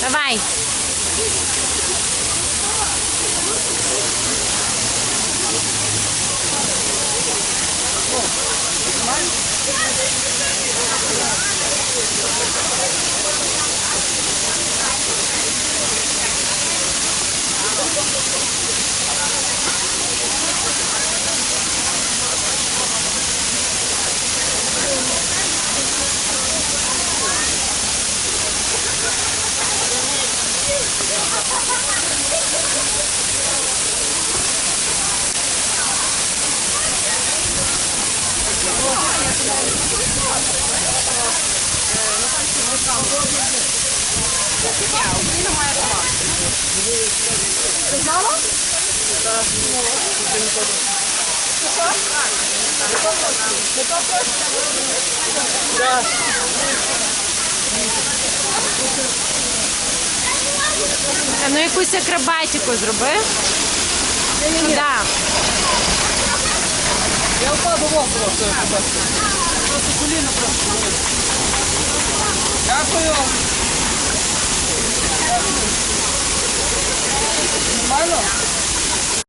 Vai, vai. Давай. А ну якусь акробатику зроби. Да. Я впаду в окно, що я побачив. Просто коліна просто. Дякую. Look.